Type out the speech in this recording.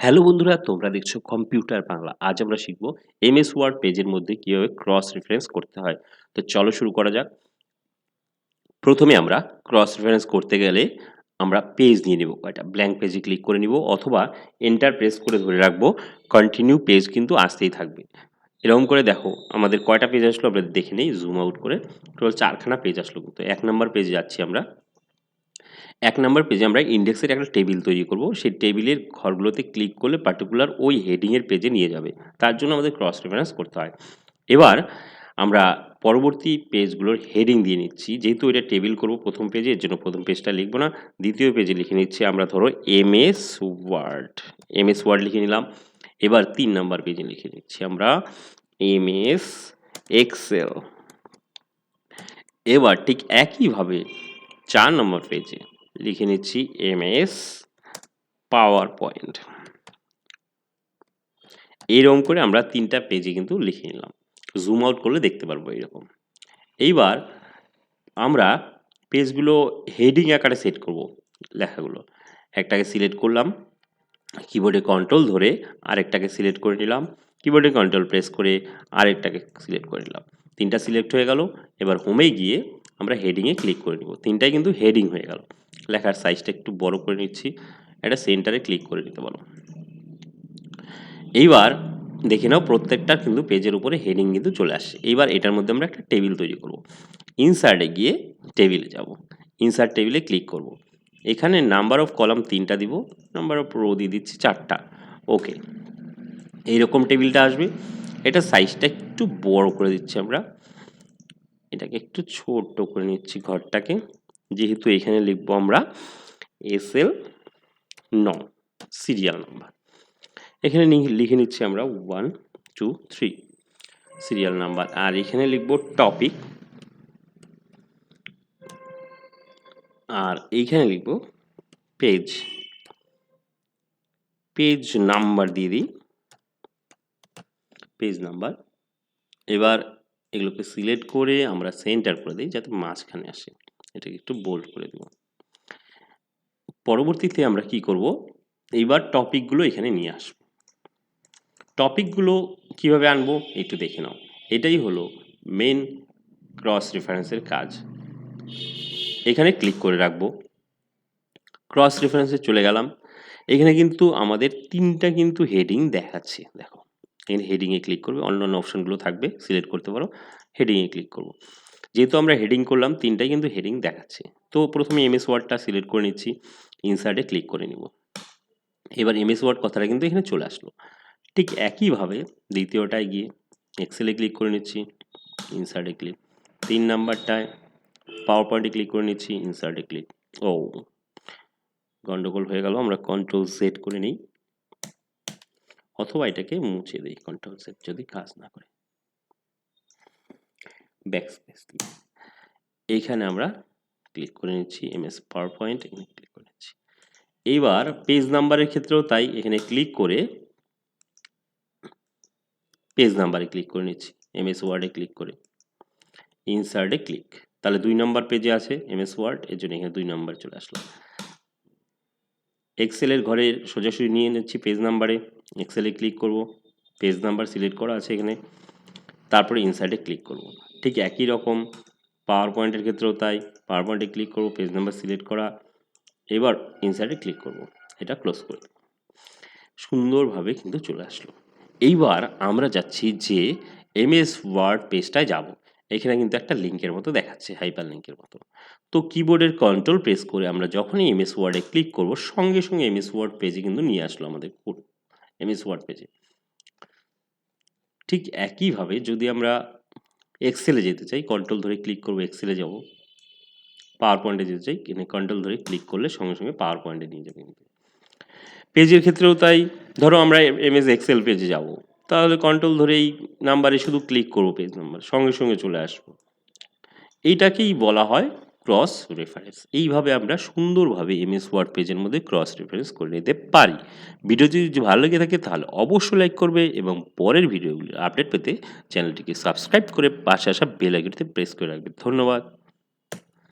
Hello বন্ধুরা, তোমরা দেখছ কম্পিউটার বাংলা। আজ আমরা শিখব এমএস ওয়ার্ড পেজের মধ্যে কীভাবে ক্রস রেফারেন্স করতে হয়। তো চলো শুরু করা যাক। প্রথমে আমরা ক্রস রেফারেন্স করতে গেলে আমরা পেজ নিয়ে নেব। কয়টা? ব্ল্যাঙ্ক পেজে ক্লিক করে নিব অথবা এন্টার প্রেস করে ধরে রাখব। কন্টিনিউ পেজ কিন্তু আসতেই থাকবে। এরকম করে দেখো, আমাদের কয়টা পেজ আসলো? আমরা দেখে নেই জুম আউট করে টোটাল চারখানা পেজ আসলো। কিন্তু এক নম্বর পেজে যাচ্ছি আমরা। এক নম্বর পেজে আমরা ইন্ডেক্সের একটা টেবিল তৈরি করব। সেই টেবিলের ঘরগুলোতে ক্লিক করলে পার্টিকুলার ওই হেডিংয়ের পেজে নিয়ে যাবে। তার জন্য আমাদের ক্রস রেফারেন্স করতে হয়। এবার আমরা পরবর্তী পেজগুলোর হেডিং দিয়ে নিচ্ছি। যেহেতু এটা টেবিল করব প্রথম পেজে এর জন্য প্রথম পেজটা লিখব না। দ্বিতীয় পেজে লিখে নিচ্ছি আমরা ধরো M S Word M S Word লিখে নিলাম। এবার তিন নাম্বার পেজে লিখে নিচ্ছি আমরা এম এস এক্সেল এবার ঠিক একইভাবে চার নম্বর পেজে লিখে নিচ্ছি এম এস পাওয়ার পয়েন্ট এইরকম করে আমরা তিনটা পেজে কিন্তু লিখে নিলাম। জুম আউট করলে দেখতে পারব এইরকম। এইবার আমরা পেজগুলো হেডিং আকারে সেট করব লেখাগুলো। একটাকে সিলেক্ট করলাম কিবোর্ডে কন্ট্রোল ধরে আরেকটাকে সিলেক্ট করে নিলাম কিবোর্ডে কন্ট্রোল প্রেস করে আরেকটাকে সিলেক্ট করে নিলাম। তিনটা সিলেক্ট হয়ে গেল, এবার হোমে গিয়ে আমরা হেডিংয়ে ক্লিক করে নিব। তিনটাই কিন্তু হেডিং হয়ে গেল। লেখার সাইজটা একটু বড় করে নিচ্ছি। এটা সেন্টারে ক্লিক করে নিতে পারো এইবার দেখে নাও প্রত্যেকটা কিন্তু পেজের উপরে হেডিং কিন্তু চলে আসছে। এইবার এটার মধ্যে আমরা একটা টেবিল তৈরি করব। ইনসার্টে গিয়ে টেবিলে যাব। ইনসার্ট টেবিলে ক্লিক করব। এখানে নাম্বার অফ কলাম তিনটা দিব। নাম্বার অফ রো দিয়ে দিচ্ছি চারটা। ওকে এইরকম টেবিলটা আসবে। এটা সাইজটা একটু বড় করে দিচ্ছি আমরা। এটাকে একটু ছোট করে নিচ্ছি ঘরটাকে। যেহেতু এখানে লিখব আমরা এস এল ন সিরিয়াল নাম্বার এখানে লিখে নিচ্ছি আমরা one two three serial number আর এখানে লিখব টপিক আর এইখানে লিখব পেজ পেজ নাম্বার দিয়ে দিই। পেজ নাম্বার এবার এগুলোকে সিলেক্ট করে আমরা সেন্টার করে দিই যাতে মাঝখানে আসে। এটাকে একটু বোল্ড করে দেব। পরবর্তীতে আমরা কি করব? এইবার টপিকগুলো এখানে নিয়ে আসব। টপিকগুলো কীভাবে আনব? একটু দেখে নাও। এটাই হলো মেন ক্রস রেফারেন্সের কাজ। এখানে ক্লিক করে রাখব। ক্রস রেফারেন্সে চলে গেলাম। এখানে কিন্তু আমাদের তিনটা কিন্তু হেডিং দেখাচ্ছে। দেখো এখানে হেডিংয়ে ক্লিক করবে। অন্যান্য অপশনগুলো থাকবে সিলেক্ট করতে পারো হেডিংয়ে ক্লিক করব। যেহেতু আমরা হেডিং করলাম, তিনটাই কিন্তু হেডিং দেখাচ্ছে। তো প্রথমে এমএস ওয়ার্ডটা সিলেক্ট করে নিচ্ছি ইনসার্টে ক্লিক করে নিব। এবার এমএস ওয়ার্ড কথাটা কিন্তু এখানে চলে আসলো। ঠিক একইভাবে দ্বিতীয়টায় গিয়ে এক্সেলে ক্লিক করে নিচ্ছি ইনসার্টে ক্লিক তিন নাম্বারটায় পাওয়ার পয়েন্টে ক্লিক করে নিচ্ছি ইনসার্টে ক্লিক ও, গন্ডগোল হয়ে গেল, আমরা কন্ট্রোল সেট করে নিই। অথবা এটাকে মুছে দিই কন্ট্রোল সেট যদি কাজ না করে। ব্যাক স্পেস দিয়ে এইখানে আমরা ক্লিক করে নিচ্ছি এমএস পাওয়ার পয়েন্ট এখানে ক্লিক করে নিচ্ছি। এইবার পেজ নাম্বারের ক্ষেত্রেও তাই, এখানে ক্লিক করে পেজ নাম্বারে ক্লিক করে নিচ্ছি এমএস ওয়ার্ডে ক্লিক করে। ইনসার্টে ক্লিক তাহলে দুই নম্বর পেজে আছে এমএস ওয়ার্ড এর জন্য এখানে দুই নম্বর চলে আসলো। এক্সেলের ঘরে সোজাসুজি নিয়ে নিচ্ছি পেজ নাম্বারে এক্সেলে ক্লিক করব পেজ নাম্বার সিলেক্ট করা আছে এখানে, তারপরে ইনসার্টে ক্লিক করব। ঠিক একই রকম পাওয়ার পয়েন্টের ক্ষেত্রেও তাই পাওয়ার পয়েন্টে ক্লিক করব পেজ নাম্বার সিলেক্ট করা, এবার ইনসার্টে ক্লিক করব, এটা ক্লোজ করে সুন্দরভাবে কিন্তু চলে আসলো। এইবার আমরা যাচ্ছি যে এমএস ওয়ার্ড পেজটায় যাব। এখানে কিন্তু একটা লিঙ্কের মতো দেখাচ্ছে হাইপার লিঙ্কের মতো। তো কিবোর্ডের কন্ট্রোল প্রেস করে আমরা যখনই এমএস ওয়ার্ডে ক্লিক করব, সঙ্গে সঙ্গে এমএস ওয়ার্ড পেজে কিন্তু নিয়ে আসলো আমাদের কোড এমএস ওয়ার্ড পেজে। ঠিক একইভাবে যদি আমরা এক্সেলে যেতে চাই কন্ট্রোল ধরে ক্লিক করব এক্সেলে যাব। পাওয়ার পয়েন্টে যেতে চাই, এখানে কন্ট্রোল ধরে ক্লিক করলে সঙ্গে সঙ্গে পাওয়ার পয়েন্টে নিয়ে যাবে কিন্তু। পেজের ক্ষেত্রেও তাই, ধরো আমরা এমএস এক্সেল পেজে যাব, তাহলে কন্ট্রোল ধরেই নাম্বারে শুধু ক্লিক করব পেজ নাম্বার সঙ্গে সঙ্গে চলে আসব। এইটাকেই বলা হয় ক্রস রেফারেন্স এইভাবে আমরা সুন্দরভাবে এমএস ওয়ার্ড পেজের মধ্যে ক্রস রেফারেন্স করে নিতে পারি। ভিডিওটি যদি ভালো লেগে থাকে, তাহলে অবশ্যই লাইক করবে এবং পরের ভিডিওগুলি আপডেট পেতে চ্যানেলটিকে সাবস্ক্রাইব করে পাশে আসা বেল প্রেস করে রাখবে। ধন্যবাদ।